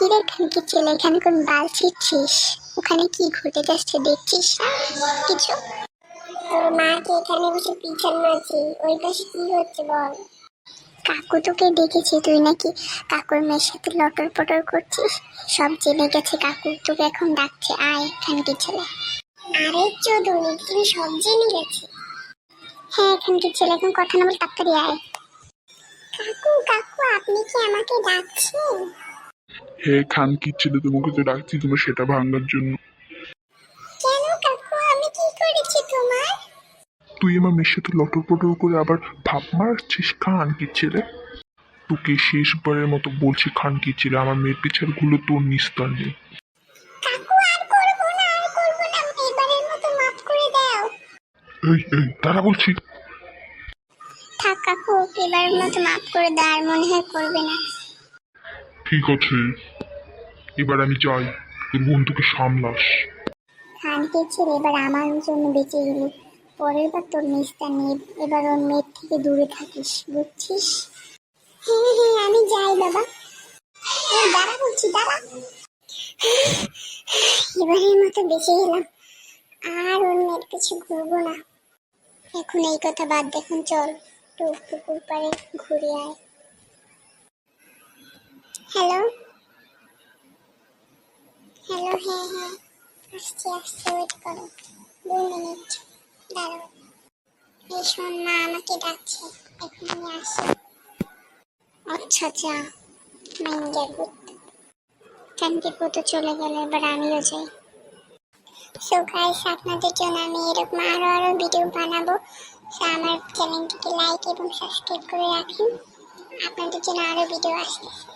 কি রে খানকি ছেলে, এখানে কোন বাল ছিটছিস? ওখানে কি ঘটে যাচ্ছে দেখছিস? না কিছু? তোর মাকে এখানে বসে পিছন মারছি। ওই পাশে কি হচ্ছে বল? কাকু তোকে দেখেছি তুই নাকি কাকুর মেয়ের সাথে লটর পটর করছিস? সব জেনে গেছে কাকু তোকে এখন ডাকছে। আয়, খানকি ছেলে। আরে চোদনি তুমি সব জেনে গেছে। হ্যাঁ খানকি ছেলে, এখন কথা না বলে তাড়াতাড়ি আয়। কাকু কাকু, আপনি কি আমাকে ডাকছেন? হে খান কি ছিল তোমাকে তো ডাকছি তোমার সেটা ভাঙার জন্য। কেন কাকু? আমি কি করেছি তোমার? তুই আমার মেয়ের সাথে লটর পটর করে আবার ভাব মারছিস খান কি ছেলে তোকে শেষবারের মতো বলছি খান কি ছেলে আমার মেয়ের পিছারগুলো তোর নিস্তার নেই। এই এই তারা বলছি। থাক কাকু এবারের মতো মাফ করে দাও আর মনে হয় করবে না। ঠিক আছে। এবার আমি যাই, তোর বন্ধুকে সামলাস। খানকে ছেড়ে এবার আমার জন্য বেঁচে গেলি। পরের বার তোর মিসটা নেই এবার ওর মেয়ের থেকে দূরে থাকিস, বুঝছিস? হ্যাঁ হ্যাঁ আমি যাই বাবা। এই দাঁড়া বলছি, দাঁড়া। এবারের মতো বেঁচে গেলাম। আর ওর মেয়ের পিছু ঘুরবো না। এখন এই কথা বাদ দেখুন চল। একটু পুকুর পাড়ে ঘুরে আয়। হ্যালো হ্যালো হ্যাঁ হ্যাঁ। আসছি আসছি ওয়েট করো। দু মিনিট দাঁড়াও। এই শোন মা আমাকে ডাকছে। এখন আমি আসি। আচ্ছা যা। মাইন্ডের ভূত কানকে কত চলে গেল এবার আমিও যাই। সো গাইস আপনাদের জন্য আমি এরকম আরও আরও ভিডিও বানাবো। So, আমার চ্যানেলটিকে লাইক এবং সাবস্ক্রাইব করে রাখুন। আপনাদের জন্য আরও ভিডিও আসতেছে।